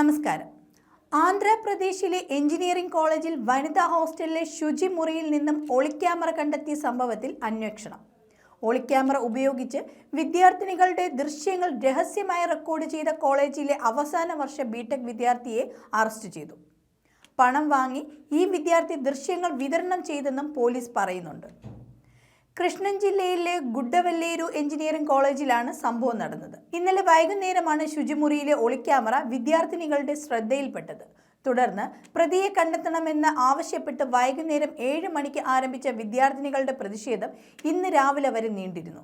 നമസ്കാരം. ആന്ധ്രാപ്രദേശിലെ എഞ്ചിനീയറിംഗ് കോളേജിൽ വനിതാ ഹോസ്റ്റലിലെ ശുചി മുറിയിൽ നിന്നും ഒളിക്യാമറ കണ്ടെത്തിയ സംഭവത്തിൽ അന്വേഷണം. ഒളിക്യാമറ ഉപയോഗിച്ച് വിദ്യാർത്ഥിനികളുടെ ദൃശ്യങ്ങൾ രഹസ്യമായി റെക്കോർഡ് ചെയ്ത കോളേജിലെ അവസാന വർഷ ബിടെക് വിദ്യാർത്ഥിയെ അറസ്റ്റ് ചെയ്തു. പണം വാങ്ങി ഈ വിദ്യാർത്ഥി ദൃശ്യങ്ങൾ വിതരണം ചെയ്തെന്നും പോലീസ് പറയുന്നുണ്ട്. കൃഷ്ണൻ ജില്ലയിലെ ഗുഡവല്ലേരു എഞ്ചിനീയറിംഗ് കോളേജിലാണ് സംഭവം നടന്നത്. ഇന്നലെ വൈകുന്നേരമാണ് ശുചിമുറിയിലെ ഒളിക്യാമറ വിദ്യാർത്ഥിനികളുടെ ശ്രദ്ധയിൽപ്പെട്ടത്. തുടർന്ന് പ്രതിയെ കണ്ടെത്തണമെന്ന് ആവശ്യപ്പെട്ട് വൈകുന്നേരം ഏഴ് മണിക്ക് ആരംഭിച്ച വിദ്യാർത്ഥിനികളുടെ പ്രതിഷേധം ഇന്ന് രാവിലെ വരെ നീണ്ടിരുന്നു.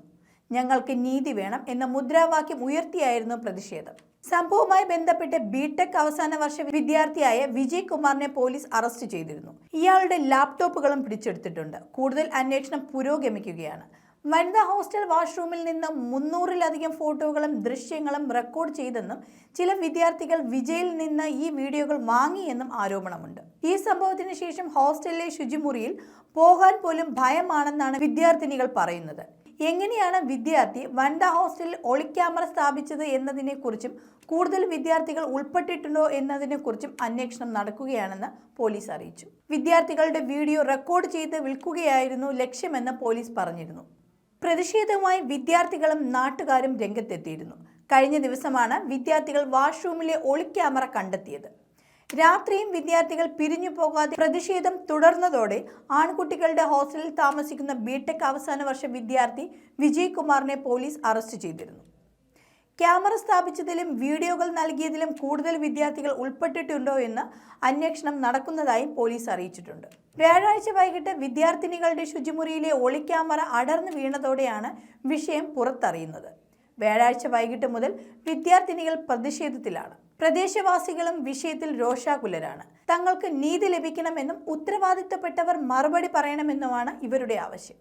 ഞങ്ങൾക്ക് നീതി വേണം എന്ന മുദ്രാവാക്യം ഉയർത്തിയായിരുന്നു പ്രതിഷേധം. സംഭവവുമായി ബന്ധപ്പെട്ട് ബിടെക് അവസാന വർഷ വിദ്യാർത്ഥിയായ വിജയ് കുമാറിനെ പോലീസ് അറസ്റ്റ് ചെയ്തിരുന്നു. ഇയാളുടെ ലാപ്ടോപ്പുകളും പിടിച്ചെടുത്തിട്ടുണ്ട്. കൂടുതൽ അന്വേഷണം പുരോഗമിക്കുകയാണ്. വനിതാ ഹോസ്റ്റൽ വാഷ്റൂമിൽ നിന്ന് മുന്നൂറിലധികം ഫോട്ടോകളും ദൃശ്യങ്ങളും റെക്കോർഡ് ചെയ്തെന്നും ചില വിദ്യാർത്ഥികൾ വിജയിൽ നിന്ന് ഈ വീഡിയോകൾ വാങ്ങിയെന്നും ആരോപണമുണ്ട്. ഈ സംഭവത്തിന് ശേഷം ഹോസ്റ്റലിലെ ശുചിമുറിയിൽ പോകാൻ പോലും ഭയമാണെന്നാണ് വിദ്യാർത്ഥിനികൾ പറയുന്നത്. എങ്ങനെയാണ് വിദ്യാർത്ഥി വനിതാ ഹോസ്റ്റലിൽ ഒളിക്യാമറ സ്ഥാപിച്ചത് എന്നതിനെക്കുറിച്ചും കൂടുതൽ വിദ്യാർത്ഥികൾ ഉൾപ്പെട്ടിട്ടുണ്ടോ എന്നതിനെക്കുറിച്ചും അന്വേഷണം നടക്കുകയാണെന്ന് പോലീസ് അറിയിച്ചു. വിദ്യാർത്ഥികളുടെ വീഡിയോ റെക്കോർഡ് ചെയ്ത് വിൽക്കുകയായിരുന്നു ലക്ഷ്യമെന്ന് പോലീസ് പറഞ്ഞിരുന്നു. പ്രതിഷേധവുമായി വിദ്യാർത്ഥികളും നാട്ടുകാരും രംഗത്തെത്തിയിരുന്നു. കഴിഞ്ഞ ദിവസമാണ് വിദ്യാർത്ഥികൾ വാഷ്റൂമിലെ ഒളിക്യാമറ കണ്ടെത്തിയത്. രാത്രിയും വിദ്യാർത്ഥികൾ പിരിഞ്ഞു പോകാതെ പ്രതിഷേധം തുടർന്നതോടെ ആൺകുട്ടികളുടെ ഹോസ്റ്റലിൽ താമസിക്കുന്ന ബിടെക് അവസാന വർഷ വിദ്യാർത്ഥി വിജയ് കുമാറിനെ പോലീസ് അറസ്റ്റ് ചെയ്തിരുന്നു. ക്യാമറ സ്ഥാപിച്ചതിലും വീഡിയോകൾ നൽകിയതിലും കൂടുതൽ വിദ്യാർത്ഥികൾ ഉൾപ്പെട്ടിട്ടുണ്ടോ എന്ന് അന്വേഷണം നടക്കുന്നതായും പോലീസ് അറിയിച്ചിട്ടുണ്ട്. വ്യാഴാഴ്ച വൈകിട്ട് വിദ്യാർത്ഥിനികളുടെ ശുചിമുറിയിലെ ഒളിക്യാമറ അടർന്നു വീണതോടെയാണ് വിഷയം പുറത്തറിയുന്നത്. വ്യാഴാഴ്ച വൈകിട്ട് മുതൽ വിദ്യാർത്ഥിനികൾ പ്രതിഷേധത്തിലാണ്. പ്രദേശവാസികളും വിഷയത്തിൽ രോഷാകുലരാണ്. തങ്ങൾക്ക് നീതി ലഭിക്കണമെന്നും ഉത്തരവാദിത്തപ്പെട്ടവർ മറുപടി പറയണമെന്നുമാണ് ഇവരുടെ ആവശ്യം.